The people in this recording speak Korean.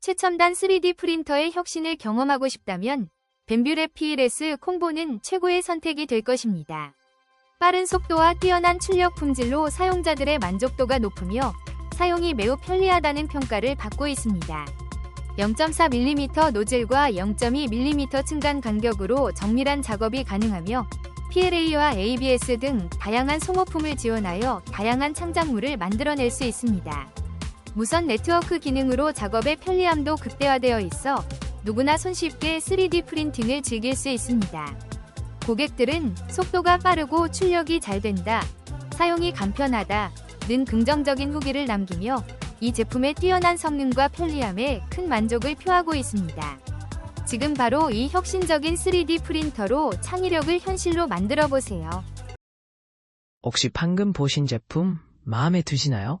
최첨단 3D 프린터의 혁신을 경험하고 싶다면 벤뷰랩 PLS 콤보는 최고의 선택이 될 것입니다. 빠른 속도와 뛰어난 출력 품질로 사용자들의 만족도가 높으며 사용이 매우 편리하다는 평가를 받고 있습니다. 0.4mm 노즐과 0.2mm 층간 간격으로 정밀한 작업이 가능하며 PLA와 ABS 등 다양한 소모품을 지원하여 다양한 창작물을 만들어낼 수 있습니다. 무선 네트워크 기능으로 작업의 편리함도 극대화되어 있어 누구나 손쉽게 3D 프린팅을 즐길 수 있습니다. 고객들은 속도가 빠르고 출력이 잘 된다, 사용이 간편하다, 는 긍정적인 후기를 남기며 이 제품의 뛰어난 성능과 편리함에 큰 만족을 표하고 있습니다. 지금 바로 이 혁신적인 3D 프린터로 창의력을 현실로 만들어 보세요. 혹시 방금 보신 제품 마음에 드시나요?